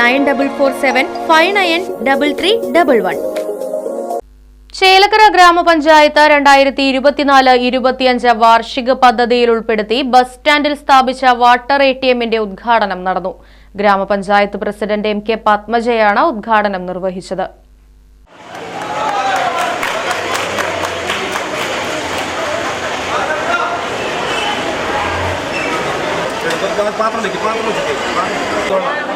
nine double four seven five nine double three double one. Chelakkara ഗ്രാമപഞ്ചായത്ത് രണ്ടായിരത്തി ഇരുപത്തിനാല് ഇരുപത്തിയഞ്ച് വാർഷിക പദ്ധതിയിൽ ഉൾപ്പെടുത്തി ബസ് സ്റ്റാൻഡിൽ സ്ഥാപിച്ച വാട്ടർ എ ടി എമ്മിന്റെ ഉദ്ഘാടനം നടന്നു. ഗ്രാമപഞ്ചായത്ത് പ്രസിഡന്റ് എം കെ പത്മജയാണ് ഉദ്ഘാടനം നിർവഹിച്ചത്. പാത്രം പാത്രം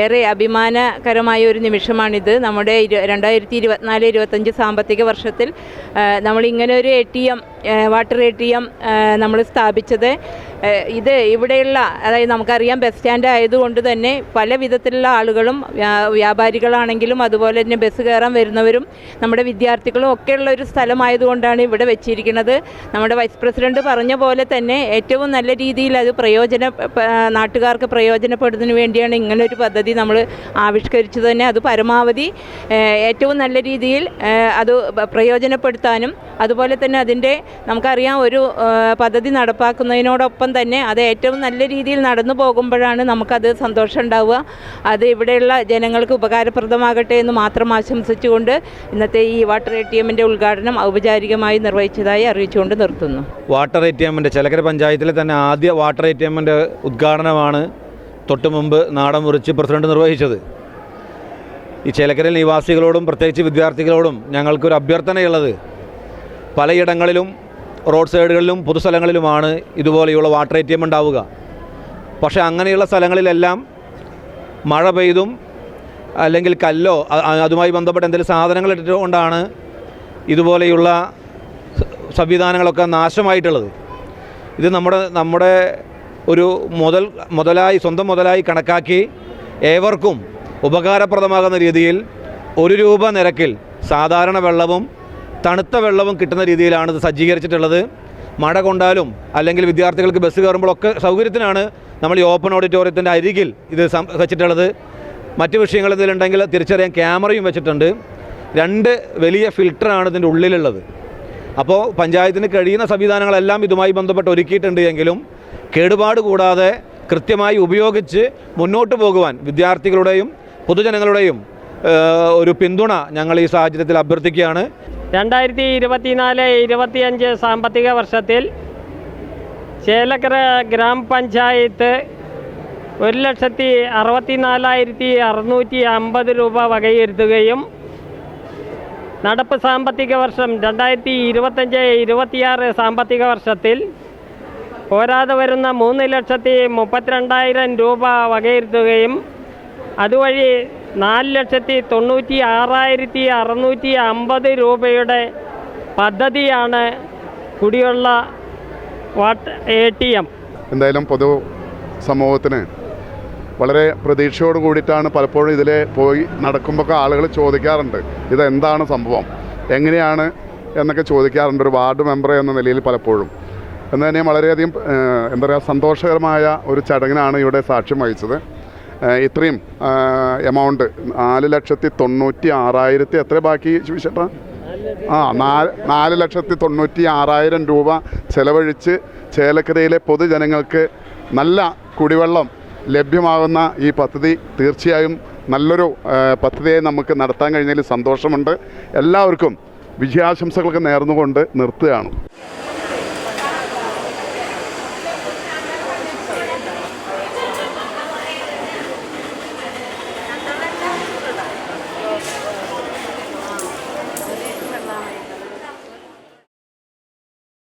ഏറെ അഭിമാനകരമായ ഒരു നിമിഷമാണിത്. നമ്മുടെ ഇരു രണ്ടായിരത്തി ഇരുപത്തിനാല് ഇരുപത്തഞ്ച് സാമ്പത്തിക വർഷത്തിൽ നമ്മളിങ്ങനെ ഒരു A T M water A T M നമ്മൾ സ്ഥാപിച്ചത്. ഇത് ഇവിടെയുള്ള അതായത് നമുക്കറിയാം ബസ് സ്റ്റാൻഡ് ആയതുകൊണ്ട് തന്നെ പല വിധത്തിലുള്ള ആളുകളും വ്യാപാരികളാണെങ്കിലും അതുപോലെ തന്നെ ബസ് കയറാൻ വരുന്നവരും നമ്മുടെ വിദ്യാർത്ഥികളും ഒക്കെയുള്ള ഒരു സ്ഥലമായതുകൊണ്ടാണ് ഇവിടെ വെച്ചിരിക്കുന്നത്. നമ്മുടെ വൈസ് പ്രസിഡന്റ് പറഞ്ഞ പോലെ തന്നെ ഏറ്റവും നല്ല രീതിയിൽ അത് പ്രയോജന നാട്ടുകാർക്ക് പ്രയോജനപ്പെടുന്നതിന് വേണ്ടിയാണ് ഇങ്ങനൊരു പദ്ധതി നമ്മൾ ആവിഷ്കരിച്ചത് തന്നെ. അത് പരമാവധി ഏറ്റവും നല്ല രീതിയിൽ അത് പ്രയോജനപ്പെടുത്താനും അതുപോലെ തന്നെ അതിന്റെ നമുക്കറിയാം ഒരു പദ്ധതി നടപ്പാക്കുന്നതിനോടൊപ്പം തന്നെ അത് ഏറ്റവും നല്ല രീതിയിൽ നടന്നു പോകുമ്പോഴാണ് നമുക്കത് സന്തോഷം ഉണ്ടാവുക അത് ഇവിടെയുള്ള ജനങ്ങൾക്ക് ഉപകാരപ്രദമാകട്ടെ എന്ന് മാത്രം ആശംസിച്ചുകൊണ്ട് ഇന്നത്തെ ഈ വാട്ടർ എ ടി എമ്മിന്റെ ഉദ്ഘാടനം ഔപചാരികമായി നിർവഹിച്ചതായി അറിയിച്ചുകൊണ്ട് നിർത്തുന്നു. വാട്ടർ എ ടി എമ്മിന്റെ ചിലക്കര പഞ്ചായത്തിലെ തന്നെ ആദ്യ വാട്ടർ എ ടി എമ്മിന്റെ ഉദ്ഘാടനമാണ് തൊട്ട് മുമ്പ് നാടൻ മുറിച്ച് പ്രസിഡന്റ് നിർവഹിച്ചത്. ഈ ചിലക്കര നിവാസികളോടും പ്രത്യേകിച്ച് വിദ്യാർത്ഥികളോടും ഞങ്ങൾക്കൊരു അഭ്യർത്ഥനയുള്ളത് പലയിടങ്ങളിലും റോഡ് സൈഡുകളിലും പൊതുസ്ഥലങ്ങളിലുമാണ് ഇതുപോലെയുള്ള വാട്ടർ എ ടി എം ഉണ്ടാവുക. പക്ഷേ അങ്ങനെയുള്ള സ്ഥലങ്ങളിലെല്ലാം മഴ പെയ്തും അല്ലെങ്കിൽ കല്ലോ അതുമായി ബന്ധപ്പെട്ട എന്തെങ്കിലും സാധനങ്ങൾ ഇട്ടുകൊണ്ടാണ് ഇതുപോലെയുള്ള സംവിധാനങ്ങളൊക്കെ നാശമായിട്ടുള്ളത്. ഇത് നമ്മുടെ നമ്മുടെ ഒരു മുതൽ മുതലായി സ്വന്തം മുതലായി കണക്കാക്കി ഏവർക്കും ഉപകാരപ്രദമാകുന്ന രീതിയിൽ ഒരു രൂപ നിരക്കിൽ സാധാരണ വെള്ളവും തണുത്ത വെള്ളവും കിട്ടുന്ന രീതിയിലാണ് ഇത് സജ്ജീകരിച്ചിട്ടുള്ളത്. മഴ കൊണ്ടാലും അല്ലെങ്കിൽ വിദ്യാർത്ഥികൾക്ക് ബസ് കയറുമ്പോഴൊക്കെ സൗകര്യത്തിനാണ് നമ്മൾ ഈ ഓപ്പൺ ഓഡിറ്റോറിയത്തിന്റെ അരികിൽ ഇത് വെച്ചിട്ടുള്ളത്. മറ്റ് വിഷയങ്ങൾ ഇതിലുണ്ടെങ്കിൽ തിരിച്ചറിയാൻ ക്യാമറയും വെച്ചിട്ടുണ്ട്. രണ്ട് വലിയ ഫിൽറ്ററാണ് ഇതിന്റെ ഉള്ളിലുള്ളത്. അപ്പോൾ പഞ്ചായത്തിന് കഴിയുന്ന സംവിധാനങ്ങളെല്ലാം ഇതുമായി ബന്ധപ്പെട്ട് ഒരുക്കിയിട്ടുണ്ട് എങ്കിലും കേടുപാട് കൂടാതെ കൃത്യമായി ഉപയോഗിച്ച് മുന്നോട്ട് പോകുവാൻ വിദ്യാർത്ഥികളുടെയും പൊതുജനങ്ങളുടെയും ഒരു പിന്തുണ ഞങ്ങൾ ഈ സാഹചര്യത്തിൽ അഭ്യർത്ഥിക്കുകയാണ്. രണ്ടായിരത്തി ഇരുപത്തിനാല് ഇരുപത്തിയഞ്ച് സാമ്പത്തിക വർഷത്തിൽ ചേലക്കര ഗ്രാമപഞ്ചായത്ത് ഒരു ലക്ഷത്തി അറുപത്തി നാലായിരത്തി അറുന്നൂറ്റി അമ്പത് രൂപ വകയിരുത്തുകയും നടപ്പ് സാമ്പത്തിക വർഷം രണ്ടായിരത്തി ഇരുപത്തഞ്ച് ഇരുപത്തിയാറ് സാമ്പത്തിക വർഷത്തിൽ പോരാതെ വരുന്ന മൂന്ന് ലക്ഷത്തി മുപ്പത്തിരണ്ടായിരം രൂപ വകയിരുത്തുകയും അതുവഴി നാല് ലക്ഷത്തി തൊണ്ണൂറ്റി ആറായിരത്തി അറുന്നൂറ്റി അമ്പത് രൂപയുടെ പദ്ധതിയാണ് കുടിവെള്ള വാട്ട് എ ടി എം. എന്തായാലും പൊതു സമൂഹത്തിന് വളരെ പ്രതീക്ഷയോട് കൂടിയിട്ടാണ് പലപ്പോഴും ഇതിൽ പോയി നടക്കുമ്പോൾ ആളുകൾ ചോദിക്കാറുണ്ട് ഇതെന്താണ് സംഭവം എങ്ങനെയാണ് എന്നൊക്കെ ചോദിക്കാറുണ്ട് ഒരു വാർഡ് മെമ്പർ എന്ന നിലയിൽ പലപ്പോഴും. എന്ന് തന്നെ വളരെയധികം എന്താ പറയുക സന്തോഷകരമായ ഒരു ചടങ്ങിനാണ് ഇവിടെ സാക്ഷ്യം വഹിച്ചത്. ഇത്രയും എമൗണ്ട് നാല് ലക്ഷത്തി തൊണ്ണൂറ്റി ആറായിരത്തി എത്ര ബാക്കി ചോദിച്ചേട്ടാ ആ നാല് നാല് ലക്ഷത്തി തൊണ്ണൂറ്റി ആറായിരം രൂപ ചെലവഴിച്ച് ചേലക്കരയിലെ പൊതുജനങ്ങൾക്ക് നല്ല കുടിവെള്ളം ലഭ്യമാകുന്ന ഈ പദ്ധതി തീർച്ചയായും നല്ലൊരു പദ്ധതിയെ നമുക്ക് നടത്താൻ കഴിഞ്ഞതിൽ സന്തോഷമുണ്ട്. എല്ലാവർക്കും വിജയാശംസകളൊക്കെ നേർന്നുകൊണ്ട് നിർത്തുകയാണ്.